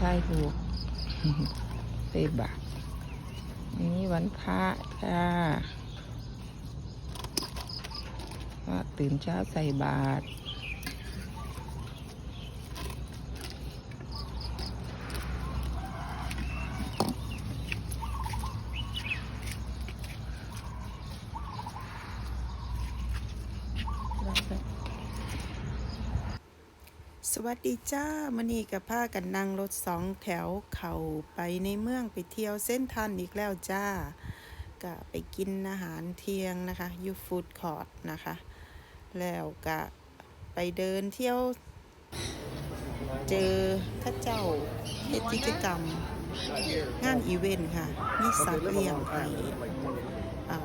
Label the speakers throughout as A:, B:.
A: อันนี้ท้ายรูปใส่บาอันนี้วันพระจ้าตื่นเช้าใส่บาตร
B: สวัสดีจ้ามื่อนี้กับพากันนั่งรถสองแถวเข่าไปในเมืองไปเที่ยวเส้นทันอีกแล้วจ้าก็ไปกินอาหารเที่ยงนะคะยูฟูดคอร์ทนะคะ แล้วก็ไปเดินเที่ยว เจอข้าเจ้าเฮ็ดกิจกรรม งานอีเวนต์ค่ะ มีสัตว์เลี้ยงให้อ่า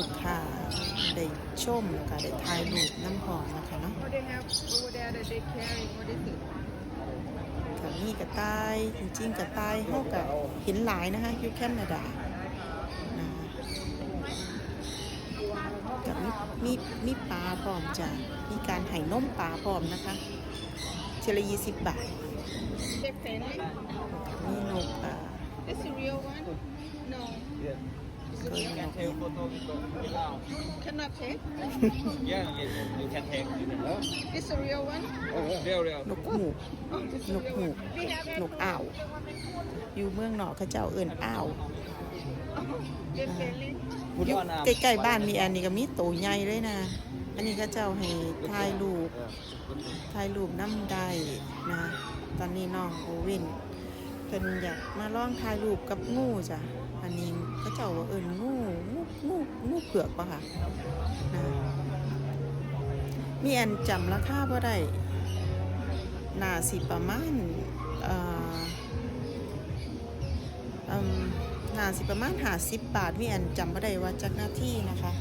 B: ลูกค้าได้ชมแล้วก็ได้ถ่ายรูปน้ำหอมนะคะเนาะ
A: What they have over there that they carry what is it
B: กับมีกระต่ายจริงๆกระต่ายเขากับเห็นหลายนะคะอยูแคนาดานะคะกับมีมีมีปลาพร้อมจ้ะมีการไห่นมปลาพร้อมนะคะเชลยี่สิบบาท
A: They friendly
B: มีนกอ่า
A: This the real one No
B: เกินนกเนี่ย
A: cannot take
C: Yeah, you, you can take.
A: This the real one
C: Oh, real, real.
B: นกหูก
A: Oh this
B: นกหูก
A: We have
B: นกอ่าว อยู่เมืองนอกเขาเจ้าเอิ้นอ่าว
A: They friendly
B: อยู่ใกล้ๆบ้านมีอันนี้ก็มีโตใหญ่เลยนะ อันนี้เขาเจ้าให้ถ่ายรูป ถ่ายรูปน้ำได้นะ ตอนนี้น้องโอเว่นเพิ่นอยากมาลองถ่ายรูปกับงูจ้ะ อันนี้ เขาเจ้าว่าเอิญงูงูงูงูเผือกปะค่ะนะมีอันจำราคาบ่ได้น่าสิประมาณเอ่อน่าสิประมาณ50บบาทมีอันจำบ่ได้ว่าจักหน้าที่นะคะ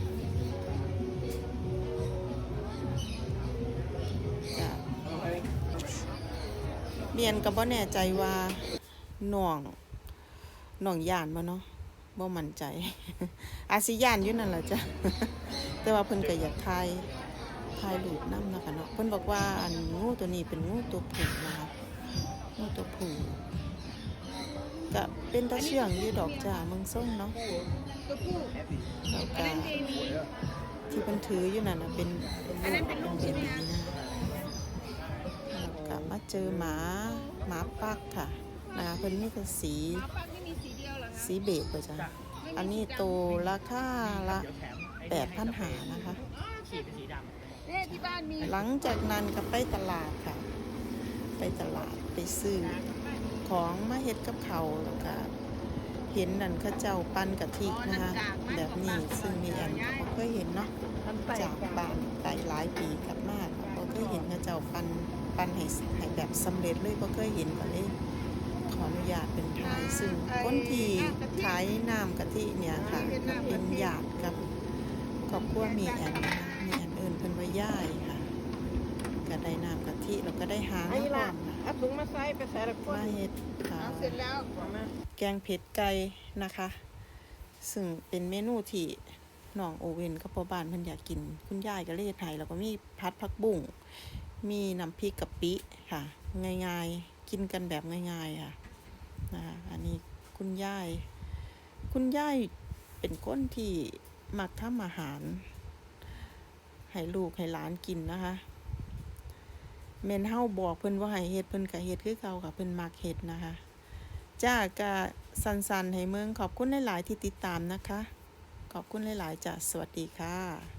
B: เรียนก็บ่แน่ใจว่าหน้องหน้องย่านบ่เนาะ บ่มั่นใจ อาจสิย่านอยู่นั่นแหละจ้ะ แต่ว่าเพิ่นก็อยากถ่ายถ่ายรูปน้ำนะคะเนาะ เพิ่นบอกว่าอันงูตัวนี้เป็นงูตัวผู้นะคะงูตัวผู้ก็เป็นตาเชื่องอยู่ดอกจ้าเมืองส้มเนาะแล้วก็ที่เพิ่นถืออยู่นั่นนะเป็น
A: อันนั้นเป็นลูกใช่หมคะ
B: นะแล้วก็มาเจอหมาหมาปักค่ะ นะคะเพิ่นมีแต่สี
A: หมาปักนี่มีสีเดียวเหรอคะ
B: สีเบจป่ะจ๊ะอันนี้โตราคาละแปดพันหานะคะ
A: เนี่ยที่บ้านมี
B: หลังจากนั้นก็ไปตลาดค่ะ ไปตลาดไปซื้อ ของมาเฮ็ดกับเขาวแล้วก็เห็นนั่นเข้าเจ้าปั้นกะทินะคะ แบบนี้ซึ่งมีอันก็บ่เคยเห็นเนาะจากบ้านไต่หลายปีกลับมาก็เคยเห็นเข้าเจ้าปั้นปั้นให้ให้แบบสำเร็จเลยก็เคยเห็นก็เลย ออนุญาตเป็นทายซึ่งคนที่ขายน้ำกะทิเนี่ยค่ะเป็นญาติกับครอบครัวมีแอนนะมีแอนเอิญเพิ่นว่าย่ายค่ะก็ได้น้ำกะทิแล้วก็ได้หางน้ำหอมค่ะ
A: เอาถุงมาใส่ไปใส่ละค
B: มาเฮ็ดค่ะ
A: เสร็จแล้ว
B: แกงเผ็ดไก่นะคะ ซึ่งเป็นเมนูที่น้องโอเวนกับพ่อบ้านเพิ่นอยากกิน คุณยายก็เลยเฮ็ดให้แล้วก็มีพัดผักบุ้งมีน้ำพริกกะปิค่ะ ง่ายๆ กินกันแบบง่ายๆค่ะ นะคะอันนี้คุณยาย คุณยายเป็นคนที่มักทำอาหาร ให้ลูกให้หลานกินนะคะเมนเฮาบอกเพิ่นว่าให้เฮ็ดเพิ่นก็เฮ็ดคือเก่าค่ะเพิ่นมักเฮ็ดนะคะจ้ากะสันๆให้เมืองขอบคุณหลายๆที่ติดตามนะคะ ขอบคุณหลายๆจ้ะสวัสดีค่ะ